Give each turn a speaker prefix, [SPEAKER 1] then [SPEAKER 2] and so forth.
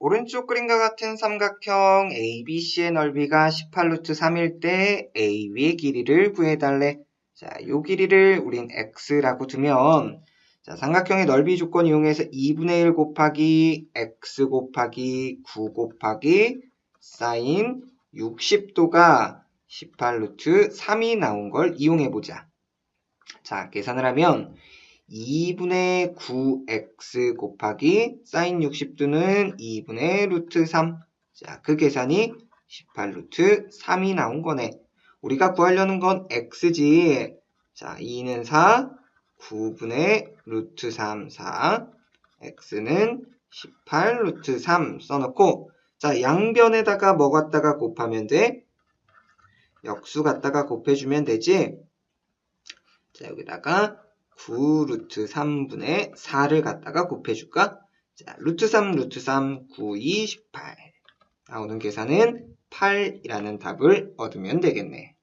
[SPEAKER 1] 오른쪽 그림과 같은 삼각형 ABC의 넓이가 18루트 3일 때 AB의 길이를 구해달래. 자, 요 길이를 우린 X라고 두면 자, 삼각형의 넓이 조건 이용해서 2분의 1 곱하기 X 곱하기 9 곱하기 사인 60도가 18루트 3이 나온 걸 이용해보자. 자, 계산을 하면 2분의 9x 곱하기 사인 60도는 2분의 루트 3. 자, 그 계산이 18루트 3이 나온 거네. 우리가 구하려는 건 x지. 자, 2는 4, 9분의 루트 3, 4. x는 18 루트 3 써놓고 자, 양변에다가 뭐 갖다가 곱하면 돼? 역수 갖다가 곱해주면 되지. 자, 여기다가 9 루트 3분의 4를 갖다가 곱해줄까? 자, 루트 3, 루트 3, 9, 2, 18. 나오는 계산은 8이라는 답을 얻으면 되겠네.